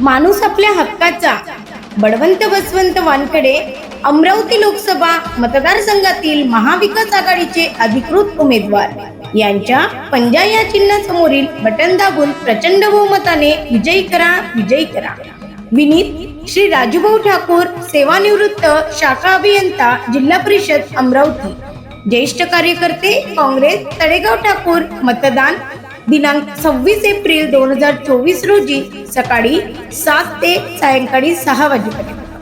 माणूस आपल्या हक्काचा. बळवंत बसवंत वानकडे अमरावती लोकसभा मतदारसंघातील महाविकास आघाडीचे अधिकृत उमेदवार. यांच्या पंजा या चिन्हासमोरील बटन दाबून प्रचंड बहुमताने विजयी करा विजयी करा. विनीत श्री राजूभाऊ ठाकूर सेवानिवृत्त शाखा अभियंता जिल्हा परिषद अमरावती. ज्येष्ठ कार्यकर्ते काँग्रेस तळेगाव ठाकूर मतदान दिनांक सव्वीस एप्रिल दोन हजार चोवीस रोजी सकाळी सात ते सायंकाळी सहा वाजेपर्यंत.